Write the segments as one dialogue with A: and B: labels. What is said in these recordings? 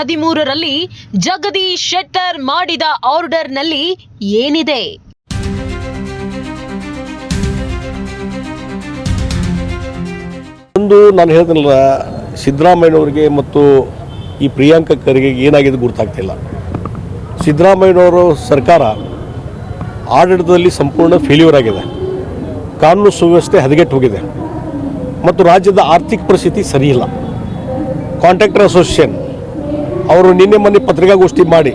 A: ಹದಿಮೂರರಲ್ಲಿ ಜಗದೀಶ್ ಶೆಟ್ಟರ್ ಮಾಡಿದ ಆರ್ಡರ್ನಲ್ಲಿ ಏನಿದೆ?
B: ಒಂದು ನಾನು ಹೇಳ್ತೀನಲ್ಲ, ಸಿದ್ದರಾಮಯ್ಯನವ್ರಿಗೆ ಮತ್ತು ಈ ಪ್ರಿಯಾಂಕ ಖರ್ಗೆ ಏನಾಗಿದೆ ಗೊತ್ತಾಗ್ತಿಲ್ಲ ಸಿದ್ದರಾಮಯ್ಯನವರು ಸರ್ಕಾರ ಆಡಳಿತದಲ್ಲಿ ಸಂಪೂರ್ಣ ಫೇಲ್ಯೂರ್ ಆಗಿದೆ. ಕಾನೂನು ಸುವ್ಯವಸ್ಥೆ ಹದಗೆಟ್ಟು ಹೋಗಿದೆ. ಮತ್ತು ರಾಜ್ಯದ ಆರ್ಥಿಕ ಪರಿಸ್ಥಿತಿ ಸರಿಯಿಲ್ಲ. ಕಾಂಟ್ರಾಕ್ಟರ್ ಅಸೋಸಿಯೇಷನ್ ಅವರು ನಿನ್ನೆ ಮೊನ್ನೆ ಪತ್ರಿಕಾಗೋಷ್ಠಿ ಮಾಡಿ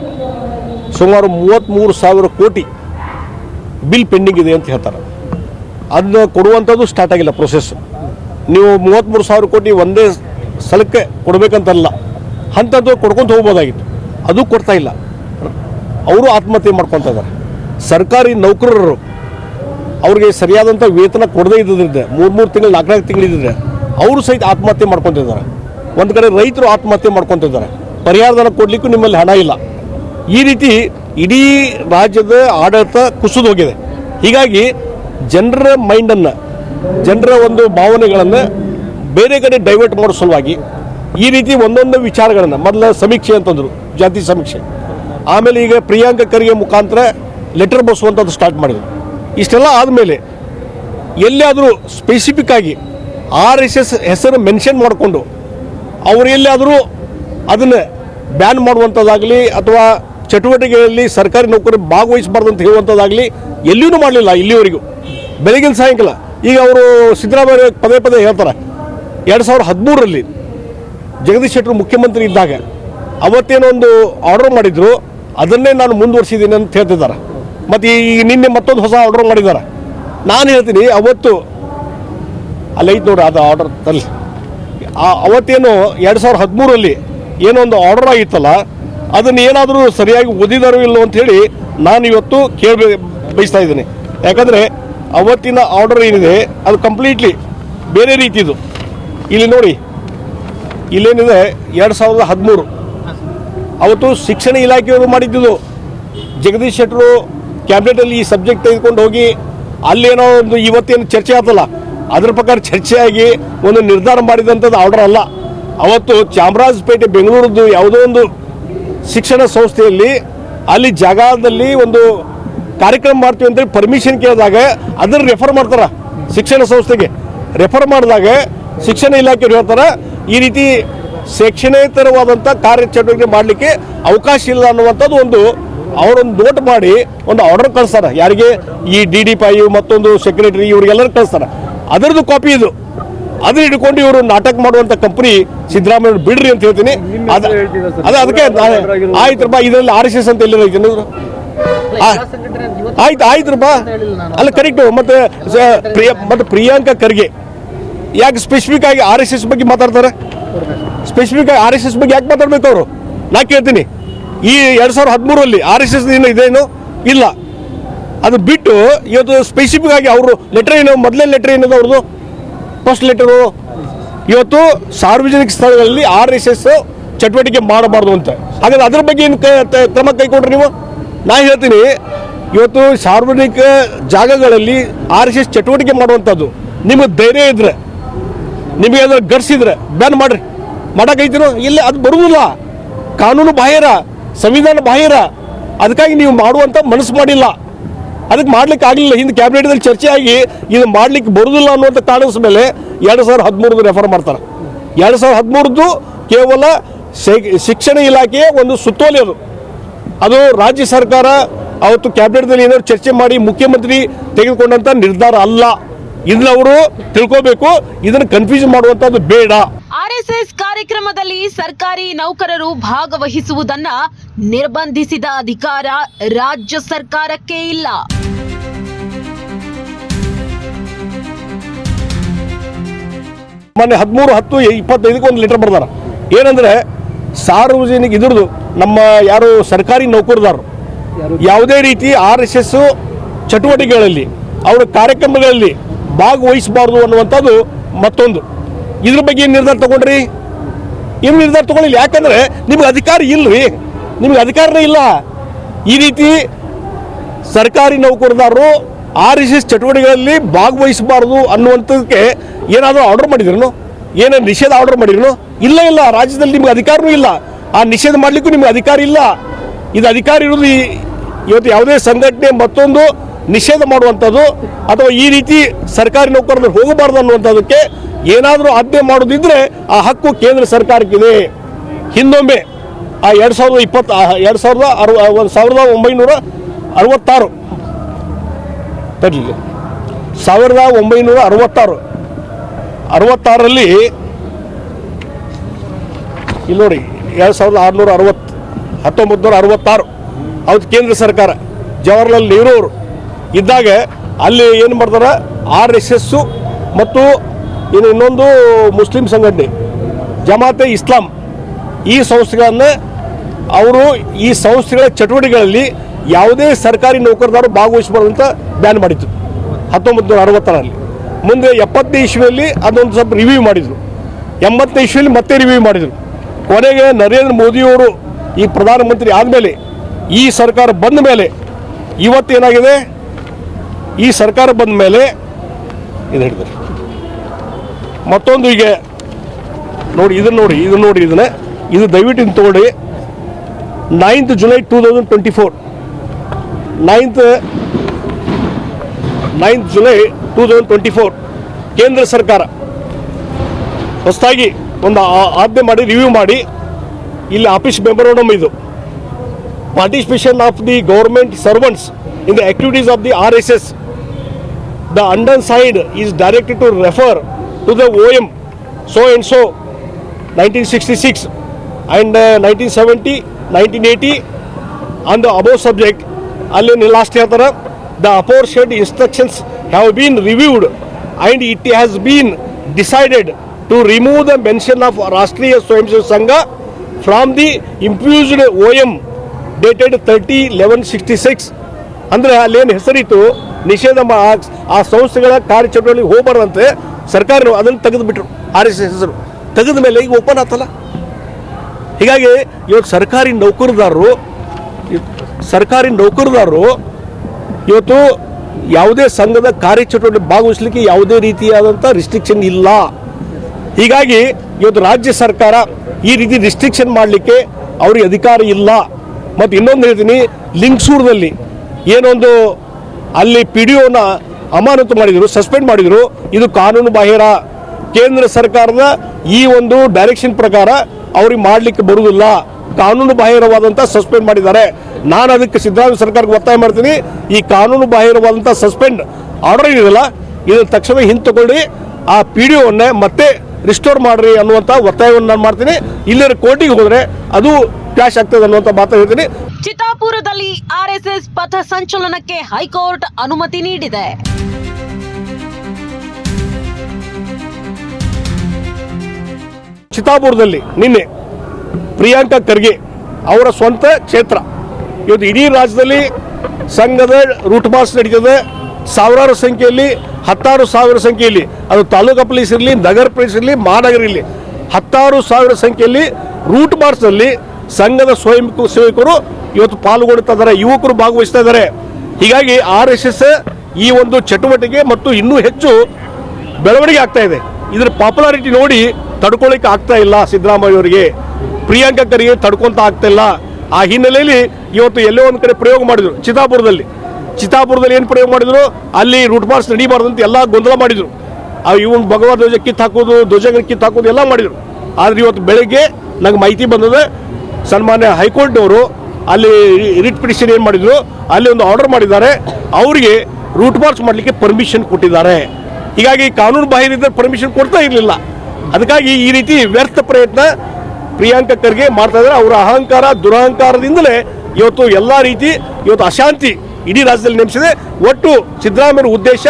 B: ಸುಮಾರು ಮೂವತ್ತ್ಮೂರು ಸಾವಿರ ಕೋಟಿ ಬಿಲ್ ಪೆಂಡಿಂಗ್ ಇದೆ ಅಂತ ಹೇಳ್ತಾರೆ. ಅದನ್ನ ಕೊಡುವಂಥದ್ದು ಸ್ಟಾರ್ಟ್ ಆಗಿಲ್ಲ ಪ್ರೊಸೆಸ್ ನೀವು ಮೂವತ್ತ್ಮೂರು ಸಾವಿರ ಕೋಟಿ ಒಂದೇ ಸಲಕ್ಕೆ ಕೊಡಬೇಕಂತಲ್ಲ, ಅಂಥದ್ದು ಕೊಡ್ಕೊಂತ ಹೋಗ್ಬೋದಾಗಿತ್ತು. ಅದು ಕೊಡ್ತಾ ಇಲ್ಲ. ಅವರು ಆತ್ಮಹತ್ಯೆ ಮಾಡ್ಕೊತ ಇದ್ದಾರೆ. ಸರ್ಕಾರಿ ನೌಕರರು ಅವ್ರಿಗೆ ಸರಿಯಾದಂಥ ವೇತನ ಕೊಡದೇ ಇದ್ದಿದ್ರೆ ಮೂರು ಮೂರು ತಿಂಗಳು, ನಾಲ್ಕು ನಾಲ್ಕು ತಿಂಗಳಿದ್ರೆ ಅವರು ಸಹಿತ ಆತ್ಮಹತ್ಯೆ ಮಾಡ್ಕೊತಿದ್ದಾರೆ ಒಂದು ಕಡೆ ರೈತರು ಆತ್ಮಹತ್ಯೆ ಮಾಡ್ಕೊತಿದ್ದಾರೆ ಪರಿಹಾರಧನ ಕೊಡಲಿಕ್ಕೂ ನಿಮ್ಮಲ್ಲಿ ಹಣ ಇಲ್ಲ. ಈ ರೀತಿ ಇಡೀ ರಾಜ್ಯದ ಆಡಳಿತ ಕುಸಿದು ಹೋಗಿದೆ. ಹೀಗಾಗಿ ಜನರ ಮೈಂಡನ್ನು, ಜನರ ಒಂದು ಭಾವನೆಗಳನ್ನು ಬೇರೆ ಕಡೆ ಡೈವರ್ಟ್ ಮಾಡೋ ಸಲುವಾಗಿ ಈ ರೀತಿ ಒಂದೊಂದು ವಿಚಾರಗಳನ್ನು, ಮೊದಲ ಸಮೀಕ್ಷೆ ಅಂತಂದರು, ಜಾತಿ ಸಮೀಕ್ಷೆ. ಆಮೇಲೆ ಈಗ ಪ್ರಿಯಾಂಕ ಖರ್ಗೆ ಮುಖಾಂತರ ಲೆಟರ್ ಬಸ್ಸುವಂಥದ್ದು ಸ್ಟಾರ್ಟ್ ಮಾಡಿದ್ರು. ಇಷ್ಟೆಲ್ಲ ಆದಮೇಲೆ ಎಲ್ಲಿಯಾದರೂ ಸ್ಪೆಸಿಫಿಕ್ ಆಗಿ ಆರ್ ಎಸ್ ಎಸ್ ಹೆಸರು ಮೆನ್ಷನ್ ಮಾಡಿಕೊಂಡು ಅವರು ಎಲ್ಲಿಯಾದರೂ ಅದನ್ನು ಬ್ಯಾನ್ ಮಾಡುವಂಥದ್ದಾಗಲಿ ಅಥವಾ ಚಟುವಟಿಕೆಗಳಲ್ಲಿ ಸರ್ಕಾರಿ ನೌಕರಿ ಭಾಗವಹಿಸಬಾರ್ದು ಅಂತ ಹೇಳುವಂಥದ್ದಾಗಲಿ ಎಲ್ಲಿಯೂ ಮಾಡಲಿಲ್ಲ ಇಲ್ಲಿವರೆಗೂ. ಬೆಳಗಿನ ಸಾಯಂಕಾಲ. ಈಗ ಅವರು ಸಿದ್ದರಾಮಯ್ಯ ಪದೇ ಪದೇ ಹೇಳ್ತಾರೆ, ಎರಡು ಸಾವಿರದ ಹದಿಮೂರರಲ್ಲಿ ಜಗದೀಶ್ ಶೆಟ್ಟರು ಮುಖ್ಯಮಂತ್ರಿ ಇದ್ದಾಗ ಅವತ್ತೇನೋ ಒಂದು ಆರ್ಡರ್ ಮಾಡಿದ್ರು, ಅದನ್ನೇ ನಾನು ಮುಂದುವರಿಸಿದ್ದೀನಿ ಅಂತ ಹೇಳ್ತಿದ್ದಾರೆ. ಮತ್ತು ಈಗ ನಿನ್ನೆ ಮತ್ತೊಂದು ಹೊಸ ಆರ್ಡರ್ ಮಾಡಿದ್ದಾರೆ. ನಾನು ಹೇಳ್ತೀನಿ, ಅವತ್ತು ಅಲ್ಲೈತೆ ನೋಡ್ರಿ, ಅದು ಆರ್ಡರ್ ತಲ್ಲಿ ಅವತ್ತೇನು ಎರಡು ಸಾವಿರದ ಹದಿಮೂರಲ್ಲಿ ಏನೋ ಒಂದು ಆರ್ಡರ್ ಆಗಿತ್ತಲ್ಲ, ಅದನ್ನ ಏನಾದರೂ ಸರಿಯಾಗಿ ಓದಿದಾರೋ ಇಲ್ಲೋ ಅಂಥೇಳಿ ನಾನು ಇವತ್ತು ಕೇಳಿ ಬಯಸ್ತಾ ಇದ್ದೀನಿ. ಯಾಕಂದರೆ ಅವತ್ತಿನ ಆರ್ಡರ್ ಏನಿದೆ, ಅದು ಕಂಪ್ಲೀಟ್ಲಿ ಬೇರೆ ರೀತಿದು. ಇಲ್ಲಿ ನೋಡಿ, ಇಲ್ಲೇನಿದೆ, ಎರಡು ಸಾವಿರದ ಹದಿಮೂರು. ಅವತ್ತು ಶಿಕ್ಷಣ ಇಲಾಖೆಯವರು ಮಾಡಿದ್ದು. ಜಗದೀಶ್ ಶೆಟ್ಟರು ಕ್ಯಾಬಿನೆಟಲ್ಲಿ ಈ ಸಬ್ಜೆಕ್ಟ್ ತೆಗೆದುಕೊಂಡು ಹೋಗಿ, ಅಲ್ಲೇನೋ ಒಂದು ಇವತ್ತೇನು ಚರ್ಚೆ ಆತಲ್ಲ, ಅದ್ರ ಪ್ರಕಾರ ಚರ್ಚೆಯಾಗಿ ಒಂದು ನಿರ್ಧಾರ ಮಾಡಿದಂಥದ್ದು ಆರ್ಡರ್ ಅಲ್ಲ. ಅವತ್ತು ಚಾಮರಾಜಪೇಟೆ ಬೆಂಗಳೂರದ್ದು ಯಾವುದೋ ಒಂದು ಶಿಕ್ಷಣ ಸಂಸ್ಥೆಯಲ್ಲಿ ಅಲ್ಲಿ ಜಾಗದಲ್ಲಿ ಒಂದು ಕಾರ್ಯಕ್ರಮ ಮಾಡ್ತೀವಿ ಅಂತೇಳಿ ಪರ್ಮಿಷನ್ ಕೇಳಿದಾಗ ಅದನ್ನು ರೆಫರ್ ಮಾಡ್ತಾರೆ ಶಿಕ್ಷಣ ಸಂಸ್ಥೆಗೆ. ರೆಫರ್ ಮಾಡಿದಾಗ ಶಿಕ್ಷಣ ಇಲಾಖೆಯವರು ಹೇಳ್ತಾರೆ, ಈ ರೀತಿ ಶೈಕ್ಷಣೇತರವಾದಂಥ ಕಾರ್ಯಚಟುವಟಿಕೆ ಮಾಡಲಿಕ್ಕೆ ಅವಕಾಶ ಇಲ್ಲ ಅನ್ನುವಂಥದ್ದು ಒಂದು ಅವರೊಂದು ನೋಟ್ ಮಾಡಿ ಒಂದು ಆರ್ಡರ್ ಕಳಿಸ್ತಾರೆ. ಯಾರಿಗೆ? ಈ ಡಿ ಡಿ ಪೈ ಮತ್ತೊಂದು ಸೆಕ್ರೆಟರಿ ಇವ್ರಿಗೆಲ್ಲರೂ ಕಳಿಸ್ತಾರೆ. ಅದರದ್ದು ಕಾಪಿ ಇದು. ಅದನ್ನ ಹಿಡ್ಕೊಂಡು ಇವರು ನಾಟಕ ಮಾಡುವಂತ ಕಂಪನಿ ಸಿದ್ದರಾಮಯ್ಯ ಬಿಡ್ರಿ ಅಂತ ಹೇಳ್ತೀನಿ. ಅದ ಅದ ಅದಕ್ಕೆ ಬಾ ಇದರಲ್ಲಿ ಆರ್ ಎಸ್ ಎಸ್ ಅಂತ ಎಲ್ಲಿ ಆಯ್ತು ಆಯ್ತು ಬಾ ಅಲ್ಲ ಕರೆಕ್ಟ್ ಮತ್ತೆ ಮತ್ತೆ ಪ್ರಿಯಾಂಕಾ ಖರ್ಗೆ. ಯಾಕೆ ಸ್ಪೆಸಿಫಿಕ್ ಆಗಿ ಆರ್ ಎಸ್ ಎಸ್ ಬಗ್ಗೆ ಮಾತಾಡ್ತಾರೆ? ಸ್ಪೆಸಿಫಿಕ್ ಆಗಿ ಆರ್ ಎಸ್ ಎಸ್ ಬಗ್ಗೆ ಯಾಕೆ ಮಾತಾಡ್ಬೇಕು ಅವರು? ನಾ ಕೇಳ್ತೀನಿ. ಈ ಎರಡ್ ಸಾವಿರದ ಹದಿಮೂರಲ್ಲಿ ಆರ್ ಎಸ್ ಎಸ್ ಏನು ಇದೇನು? ಇಲ್ಲ. ಅದು ಬಿಟ್ಟು ಇವತ್ತು ಸ್ಪೆಸಿಫಿಕ್ ಆಗಿ ಅವರು ಲೆಟರ್ ಏನು ಮೊದಲನೇ ಲೆಟರ್ ಏನಿದೆ ಅವ್ರದ್ದು? First letter. ಇವತ್ತು ಸಾರ್ವಜನಿಕ ಸ್ಥಳಗಳಲ್ಲಿ ಆರ್ ಎಸ್ ಎಸ್ ಚಟುವಟಿಕೆ ಮಾಡಬಾರ್ದು ಅಂತ. ಹಾಗಾದ್ರೆ ಅದ್ರ ಬಗ್ಗೆ ಏನು ಕ್ರಮ ಕೈಗೊಂಡ್ರಿ ನೀವು? ನಾ ಹೇಳ್ತೀನಿ, ಇವತ್ತು ಸಾರ್ವಜನಿಕ ಜಾಗಗಳಲ್ಲಿ ಆರ್ ಎಸ್ ಎಸ್ ಚಟುವಟಿಕೆ ಮಾಡುವಂಥದ್ದು ನಿಮಗೆ ಧೈರ್ಯ ಇದ್ರೆ, ನಿಮಗೆ ಅದ್ರ ಗರ್ಸಿದ್ರೆ ಬ್ಯಾನ್ ಮಾಡ್ರಿ. ಮಾಡೋಕೈತಿನೋ ಇಲ್ಲ, ಅದು ಬರುವುದಿಲ್ಲ. ಕಾನೂನು ಬಾಹಿರ, ಸಂವಿಧಾನ ಬಾಹಿರ, ಅದಕ್ಕಾಗಿ ನೀವು ಮಾಡುವಂಥ ಮನಸ್ಸು ಮಾಡಿಲ್ಲ. ಅದಕ್ಕೆ ಮಾಡ್ಲಿಕ್ಕೆ ಆಗಲಿಲ್ಲ. ಹಿಂದೆ ಕ್ಯಾಬಿನೆಟ್ದಲ್ಲಿ ಚರ್ಚೆ ಆಗಿ ಇದು ಮಾಡ್ಲಿಕ್ಕೆ ಬರುದಿಲ್ಲ ಅನ್ನುವಂಥ ಕಾರಣದ ಮೇಲೆ ಎರಡು ಸಾವಿರದ ಹದಿಮೂರದು ರೆಫರ್ ಮಾಡ್ತಾರೆ. ಎರಡು ಸಾವಿರದ ಹದಿಮೂರದ್ದು ಕೇವಲ ಶಿಕ್ಷಣ ಇಲಾಖೆಯ ಒಂದು ಸುತ್ತೋಲೆ ಅದು. ಅದು ರಾಜ್ಯ ಸರ್ಕಾರ ಅವತ್ತು ಕ್ಯಾಬಿನೆಟ್ನಲ್ಲಿ ಏನಾದ್ರು ಚರ್ಚೆ ಮಾಡಿ ಮುಖ್ಯಮಂತ್ರಿ ತೆಗೆದುಕೊಂಡಂಥ ನಿರ್ಧಾರ ಅಲ್ಲ. ಇದನ್ನ ಅವರು ತಿಳ್ಕೋಬೇಕು. ಇದನ್ನು ಕನ್ಫ್ಯೂಸ್ ಮಾಡುವಂಥದ್ದು ಬೇಡ.
A: ಆರ್ಎಸ್ಎಸ್ ಕಾರ್ಯಕ್ರಮದಲ್ಲಿ ಸರ್ಕಾರಿ ನೌಕರರು ಭಾಗವಹಿಸುವುದನ್ನ ನಿರ್ಬಂಧಿಸಿದ ಅಧಿಕಾರ ರಾಜ್ಯ ಸರ್ಕಾರಕ್ಕೆ ಇಲ್ಲ.
B: ಮೊನ್ನೆ ಹದಿಮೂರು ಹತ್ತು ಇಪ್ಪತ್ತೈದಕ್ಕೆ ಒಂದು ಲೆಟರ್ ಬರ್ದಾರ. ಏನಂದ್ರೆ ಸಾರ್ವಜನಿಕ ಇದ್ರದ್ದು ನಮ್ಮ ಯಾರು ಸರ್ಕಾರಿ ನೌಕರದಾರರು ಯಾವುದೇ ರೀತಿ ಆರ್ ಎಸ್ ಎಸ್ ಚಟುವಟಿಕೆಗಳಲ್ಲಿ, ಅವರ ಕಾರ್ಯಕ್ರಮಗಳಲ್ಲಿ ಭಾಗವಹಿಸಬಾರ್ದು ಅನ್ನುವಂಥದ್ದು ಮತ್ತೊಂದು. ಇದ್ರ ಬಗ್ಗೆ ಏನು ನಿರ್ಧಾರ ತಗೊಂಡ್ರಿ? ಏನು ನಿರ್ಧಾರ ತಗೊಳ್ಳಿಲ್ಲ? ಯಾಕಂದ್ರೆ ನಿಮ್ಗೆ ಅಧಿಕಾರ ಇಲ್ರಿ. ನಿಮ್ಗೆ ಅಧಿಕಾರನೇ ಇಲ್ಲ. ಈ ರೀತಿ ಸರ್ಕಾರಿ ನೌಕರದಾರರು ಆರ್ ಎಸ್ ಎಸ್ ಚಟುವಟಿಕೆಗಳಲ್ಲಿ ಭಾಗವಹಿಸಬಾರದು ಅನ್ನುವಂಥದಕ್ಕೆ ಏನಾದರೂ ಆರ್ಡರ್ ಮಾಡಿದ್ರು ಏನೋ ನಿಷೇಧ ಆರ್ಡರ್ ಮಾಡಿದ್ರು ಇಲ್ಲ ಇಲ್ಲ. ರಾಜ್ಯದಲ್ಲಿ ನಿಮ್ಗೆ ಅಧಿಕಾರನೂ ಇಲ್ಲ. ಆ ನಿಷೇಧ ಮಾಡಲಿಕ್ಕೂ ನಿಮ್ಗೆ ಅಧಿಕಾರ ಇಲ್ಲ. ಇದು ಅಧಿಕಾರ ಇರೋದು ಇವತ್ತು ಯಾವುದೇ ಸಂಘಟನೆ ಮತ್ತೊಂದು ನಿಷೇಧ ಮಾಡುವಂಥದ್ದು ಅಥವಾ ಈ ರೀತಿ ಸರ್ಕಾರಿ ನೌಕರರು ಹೋಗಬಾರ್ದು ಅನ್ನುವಂಥದ್ದಕ್ಕೆ ಏನಾದರೂ ಆಜ್ಞೆ ಮಾಡೋದಿದ್ರೆ ಆ ಹಕ್ಕು ಕೇಂದ್ರ ಸರ್ಕಾರಕ್ಕಿದೆ. ಹಿಂದೊಮ್ಮೆ ಆ ಎರಡು ಸಾವಿರದ ಇಪ್ಪತ್ತು ಎರಡು ಸಾವಿರದ ಅರವ ಒಂದು ಸಾವಿರದ ಒಂಬೈನೂರ ಅರವತ್ತಾರು. ತರಲಿ ಸಾವಿರದ ಒಂಬೈನೂರ ಅರವತ್ತಾರು. ಅರವತ್ತಾರರಲ್ಲಿ ಇಲ್ಲಿ ನೋಡಿ, ಎರಡು ಸಾವಿರದ ಆರುನೂರ ಅರವತ್ತು ಹತ್ತೊಂಬತ್ತು ನೂರ ಅರವತ್ತಾರು. ಅವತ್ತು ಕೇಂದ್ರ ಸರ್ಕಾರ, ಜವಾಹರ್ಲಾಲ್ ನೆಹರು ಅವರು ಇದ್ದಾಗ ಅಲ್ಲಿ ಏನು ಮಾಡ್ತಾರೆ? ಆರ್ ಎಸ್ ಎಸ್ಸು ಮತ್ತು ಇನ್ನು ಇನ್ನೊಂದು ಮುಸ್ಲಿಂ ಸಂಘಟನೆ, ಜಮಾತೆ ಇಸ್ಲಾಂ. ಈ ಸಂಸ್ಥೆಗಳನ್ನು ಅವರು ಈ ಸಂಸ್ಥೆಗಳ ಚಟುವಟಿಕೆಗಳಲ್ಲಿ ಯಾವುದೇ ಸರ್ಕಾರಿ ನೌಕರದಾರರು ಭಾಗವಹಿಸಬಾರ್ದು ಅಂತ ಬ್ಯಾನ್ ಮಾಡಿತ್ತು ಹತ್ತೊಂಬತ್ತು ನೂರ ಅರವತ್ತರಲ್ಲಿ. ಮುಂದೆ ಎಪ್ಪತ್ತನೇ ಇಸ್ವಿಯಲ್ಲಿ ಅದೊಂದು ಸ್ವಲ್ಪ ರಿವ್ಯೂ ಮಾಡಿದರು. ಎಂಬತ್ತನೇ ಇಸ್ವಿಯಲ್ಲಿ ಮತ್ತೆ ರಿವ್ಯೂ ಮಾಡಿದರು. ಕೊನೆಗೆ ನರೇಂದ್ರ ಮೋದಿಯವರು ಈ ಪ್ರಧಾನಮಂತ್ರಿ ಆದಮೇಲೆ ಈ ಸರ್ಕಾರ ಬಂದ ಮೇಲೆ ಇವತ್ತೇನಾಗಿದೆ? ಈ ಸರ್ಕಾರ ಬಂದ ಮೇಲೆ ಇದು ಹಿಡಿದ್ರು ಮತ್ತೊಂದು ಈಗ ನೋಡಿ, ಇದನ್ನ ನೋಡಿ ಇದನ್ನ ನೋಡಿ ಇದನ್ನ. ಇದು ದಯವಿಟ್ಟು ತಗೊಳ್ಳಿ. Ninth July two thousand twenty four ninth ninth July two thousand twenty four ಕೇಂದ್ರ ಸರ್ಕಾರ ಹೊಸದಾಗಿ ಒಂದು ಆಜ್ಞೆ ಮಾಡಿ ರಿವ್ಯೂ ಮಾಡಿ. ಇಲ್ಲಿ ಆಫೀಸ್ ಮೆಮೊರಂಡಮ್ ಇದು. Participation of the government servants in the activities of the R S S the undersigned is directed to refer to the OM so and so 1966 and uh, 1970 1980 on the above subject ಅಲ್ಲಿ last ಹೇಳ್ತಾರೆ the aforesaid instructions have been reviewed and it has been decided to remove the mention of Rashtriya Swayam Sevak Sangh from the impugned O M dated thirty eleven sixty six ಅಂದ್ರೆ ಅಲ್ಲೇನು ಹೆಸರಿತ್ತು? ನಿಷೇಧ ಆ- ಸಂಸ್ಥೆಗಳ ಕಾರ್ಯಚಟುವಟಿಕೆ ಹೋಗ್ಬಾರ್ದಂತೆ ಸರ್ಕಾರ ಅದನ್ನು ತೆಗೆದು ಬಿಟ್ರು ಆರ್ ಎಸ್ ಎಸ್ ಹೆಸರು. ತೆಗೆದ ಮೇಲೆ ಈಗ ಓಪನ್ ಆತಲ್ಲ? ಹೀಗಾಗಿ ಇವತ್ತು ಸರ್ಕಾರಿ ನೌಕರದಾರರು ಸರ್ಕಾರಿ ನೌಕರದಾರರು ಇವತ್ತು ಯಾವುದೇ ಸಂಘದ ಕಾರ್ಯಚಟುವಟಿಕೆ ಭಾಗವಹಿಸಲಿಕ್ಕೆ ಯಾವುದೇ ರೀತಿಯಾದಂಥ ರಿಸ್ಟ್ರಿಕ್ಷನ್ ಇಲ್ಲ. ಹೀಗಾಗಿ ಇವತ್ತು ರಾಜ್ಯ ಸರ್ಕಾರ ಈ ರೀತಿ ರಿಸ್ಟ್ರಿಕ್ಷನ್ ಮಾಡಲಿಕ್ಕೆ ಅವ್ರಿಗೆ ಅಧಿಕಾರ ಇಲ್ಲ. ಮತ್ತು ಇನ್ನೊಂದು ಹೇಳ್ತೀನಿ ಲಿಂಗ್ಸೂರ್ದಲ್ಲಿ ಏನೊಂದು ಅಲ್ಲಿ ಪಿ ಡಿ ಒನ ಅಮಾನತು ಮಾಡಿದರು ಸಸ್ಪೆಂಡ್ ಮಾಡಿದರು. ಇದು ಕಾನೂನು ಬಾಹಿರ. ಕೇಂದ್ರ ಸರ್ಕಾರದ ಈ ಒಂದು ಡೈರೆಕ್ಷನ್ ಪ್ರಕಾರ ಅವ್ರಿಗೆ ಮಾಡಲಿಕ್ಕೆ ಬರುವುದಿಲ್ಲ. ಕಾನೂನು ಬಾಹಿರವಾದಂಥ ಸಸ್ಪೆಂಡ್ ಮಾಡಿದ್ದಾರೆ. ನಾನು ಅದಕ್ಕೆ ಸಿದ್ದರಾಮಯ್ಯ ಸರ್ಕಾರಕ್ಕೆ ಒತ್ತಾಯ ಮಾಡ್ತೀನಿ. ಈ ಕಾನೂನು ಬಾಹಿರವಾದಂಥ ಸಸ್ಪೆಂಡ್ ಆರ್ಡರ್ ಏನಿದೆಲ್ಲ ಇದನ್ನು ತಕ್ಷಣ ಹಿಂತಕೊಳ್ಳಿ. ಆ ಪಿ ಡಿ ಒನ್ನೇ ಮತ್ತೆ ರಿಸ್ಟೋರ್ ಮಾಡ್ರಿ ಅನ್ನುವಂಥ ಒತ್ತಾಯವನ್ನು ನಾನು ಮಾಡ್ತೀನಿ. ಇಲ್ಲರ ಕೋರ್ಟಿಗೆ ಹೋದರೆ ಅದು ಕ್ಯಾಶ್ ಆಗ್ತದೆ ಅನ್ನುವಂಥ ಮಾತು ಹೇಳ್ತೀನಿ.
A: ಚಿತ್ತಾಪುರದಲ್ಲಿ ಆರ್ಎಸ್ಎಸ್ ಪಥ ಸಂಚಲನಕ್ಕೆ ಹೈಕೋರ್ಟ್ ಅನುಮತಿ ನೀಡಿದೆ.
B: ಚಿತ್ತಾಪುರದಲ್ಲಿ ನಿನ್ನೆ ಪ್ರಿಯಾಂಕಾ ಖರ್ಗೆ ಅವರ ಸ್ವಂತ ಕ್ಷೇತ್ರ. ಇವತ್ತು ಇಡೀ ರಾಜ್ಯದಲ್ಲಿ ಸಂಘದ ರೂಟ್ ಮಾರ್ಚ್ ನಡೀತದೆ. ಸಾವಿರಾರು ಸಂಖ್ಯೆಯಲ್ಲಿ, ಹತ್ತಾರು ಸಾವಿರ ಸಂಖ್ಯೆಯಲ್ಲಿ. ಅದು ತಾಲೂಕು ಪೊಲೀಸ್ ಇರಲಿ, ನಗರ ಪೊಲೀಸ್ ಇರಲಿ, ಮಹಾನಗರ ಇರಲಿ. ಹತ್ತಾರು ಸಾವಿರ ಸಂಖ್ಯೆಯಲ್ಲಿ ರೂಟ್ ಮಾರ್ಚ್ನಲ್ಲಿ ಸಂಘದ ಸ್ವಯಂ ಸೇವಕರು ಇವತ್ತು ಪಾಲ್ಗೊಳ್ತಾ ಇದ್ದಾರೆ, ಯುವಕರು ಭಾಗವಹಿಸ್ತಾ ಇದ್ದಾರೆ. ಹೀಗಾಗಿ ಆರ್ ಎಸ್ ಎಸ್ ಈ ಒಂದು ಚಟುವಟಿಕೆ ಮತ್ತು ಇನ್ನೂ ಹೆಚ್ಚು ಬೆಳವಣಿಗೆ ಆಗ್ತಾ ಇದೆ. ಇದರ ಪಾಪ್ಯುಲಾರಿಟಿ ನೋಡಿ ತಡ್ಕೊಳ್ಳಿಕ್ಕೆ ಆಗ್ತಾ ಇಲ್ಲ ಸಿದ್ದರಾಮಯ್ಯ ಅವರಿಗೆ. ಪ್ರಿಯಾಂಕಾ ಖರ್ಗೆ ತಡ್ಕೊಂತ ಆಗ್ತಾ ಇಲ್ಲ. ಆ ಹಿನ್ನೆಲೆಯಲ್ಲಿ ಇವತ್ತು ಎಲ್ಲೋ ಒಂದು ಕಡೆ ಪ್ರಯೋಗ ಮಾಡಿದ್ರು, ಚಿತ್ತಾಪುರದಲ್ಲಿ. ಚಿತ್ತಾಪುರದಲ್ಲಿ ಏನು ಪ್ರಯೋಗ ಮಾಡಿದ್ರು? ಅಲ್ಲಿ ರೂಟ್ ಮಾರ್ಚ್ ನಡೀಬಾರ್ದು ಅಂತ ಎಲ್ಲ ಗೊಂದಲ ಮಾಡಿದ್ರು. ಆ ಇವನ್ ಭಗವದ್ ಧ್ವಜ ಕಿತ್ತು ಹಾಕೋದು ಧ್ವಜಗಳ ಕಿತ್ತು ಹಾಕೋದು ಎಲ್ಲ ಮಾಡಿದ್ರು. ಆದ್ರೆ ಇವತ್ತು ಬೆಳಗ್ಗೆ ನಂಗೆ ಮಾಹಿತಿ ಬಂದದೆ, ಸನ್ಮಾನ್ಯ ಹೈಕೋರ್ಟ್ನವರು ಅಲ್ಲಿ ರಿಟ್ ಪಿಟಿಷನ್ ಏನು ಮಾಡಿದ್ರು? ಅಲ್ಲಿ ಒಂದು ಆರ್ಡರ್ ಮಾಡಿದ್ದಾರೆ. ಅವರಿಗೆ ರೂಟ್ ಮಾರ್ಚ್ ಮಾಡಲಿಕ್ಕೆ ಪರ್ಮಿಷನ್ ಕೊಟ್ಟಿದ್ದಾರೆ. ಹೀಗಾಗಿ ಕಾನೂನು ಬಾಹಿರ ಪರ್ಮಿಷನ್ ಕೊಡ್ತಾ ಇರಲಿಲ್ಲ. ಅದಕ್ಕಾಗಿ ಈ ರೀತಿ ವ್ಯರ್ಥ ಪ್ರಯತ್ನ ಪ್ರಿಯಾಂಕಾ ಖರ್ಗೆ ಮಾಡ್ತಾ ಇದ್ದಾರೆ. ಅವರ ಅಹಂಕಾರ, ದುರಹಂಕಾರದಿಂದಲೇ ಇವತ್ತು ಎಲ್ಲ ರೀತಿ ಇವತ್ತು ಅಶಾಂತಿ ಇಡೀ ರಾಜ್ಯದಲ್ಲಿ ನೆಮಿಸಿದೆ. ಒಟ್ಟು ಸಿದ್ದರಾಮಯ್ಯ ಉದ್ದೇಶ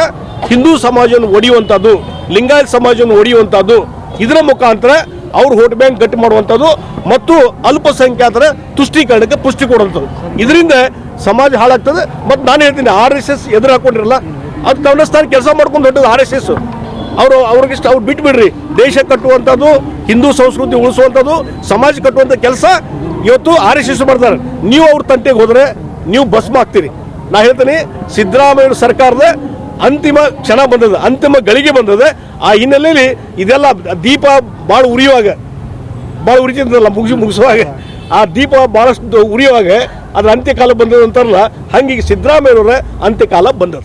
B: ಹಿಂದೂ ಸಮಾಜವನ್ನು ಒಡೆಯುವಂಥದ್ದು, ಲಿಂಗಾಯತ್ ಸಮಾಜವನ್ನು ಒಡೆಯುವಂಥದ್ದು. ಇದರ ಮುಖಾಂತರ ಅವ್ರ ವೋಟ್ ಬ್ಯಾಂಕ್ ಗಟ್ಟಿ ಮಾಡುವಂಥದ್ದು ಮತ್ತು ಅಲ್ಪಸಂಖ್ಯಾತರ ತುಷ್ಟೀಕರಣಕ್ಕೆ ಪುಷ್ಟಿ ಕೊಡುವಂಥದ್ದು. ಇದರಿಂದ ಸಮಾಜ ಹಾಳಾಗ್ತದೆ. ಮತ್ತು ನಾನು ಹೇಳ್ತೀನಿ, ಆರ್ ಎಸ್ ಎಸ್ ಎದುರು ಹಾಕೊಂಡಿರಲ್ಲ ಅದು ಕವನಸ್ಥಾನ ಕೆಲಸ ಮಾಡ್ಕೊಂಡು ದೊಡ್ಡದು ಆರ್ ಎಸ್ ಎಸ್. ಅವರು ಅವ್ರಿಗಿಷ್ಟ ಅವ್ರು ಬಿಟ್ಬಿಡ್ರಿ. ದೇಶ ಕಟ್ಟುವಂಥದ್ದು, ಹಿಂದೂ ಸಂಸ್ಕೃತಿ ಉಳಿಸುವಂಥದ್ದು, ಸಮಾಜ ಕಟ್ಟುವಂಥ ಕೆಲಸ ಇವತ್ತು ಆರ್ ಎಸ್ ಎಸ್ ಮಾಡ್ತಾರೆ. ನೀವು ಅವ್ರ ತಂಟೆಗೆ ಹೋದರೆ ನೀವು ಭಸ್ಮ ಆಗ್ತೀರಿ. ನಾ ಹೇಳ್ತೀನಿ, ಸಿದ್ದರಾಮಯ್ಯ ಸರ್ಕಾರದ ಅಂತಿಮ ಕ್ಷಣ ಬಂದದ ಅಂತಿಮ ಗಳಿಗೆ ಬಂದದ ಆ ಹಿನ್ನೆಲೆಯಲ್ಲಿ ಇದೆಲ್ಲ ದೀಪ ಭಾಳ ಉರಿಯುವಾಗ ಭಾಳ ಉರಿತಿದ್ದಲ್ಲ, ಮುಗಿಸಿ ಮುಗಿಸುವಾಗ, ಆ ದೀಪ ಭಾಳಷ್ಟು ಉರಿಯುವಾಗ ಅದ್ರ ಅಂತ್ಯಕಾಲ ಬಂದದ್ದು ಅಂತಾರಲ್ಲ ಹಂಗೀಗ ಸಿದ್ದರಾಮಯ್ಯವರ ಅಂತ್ಯಕಾಲ ಬಂದದ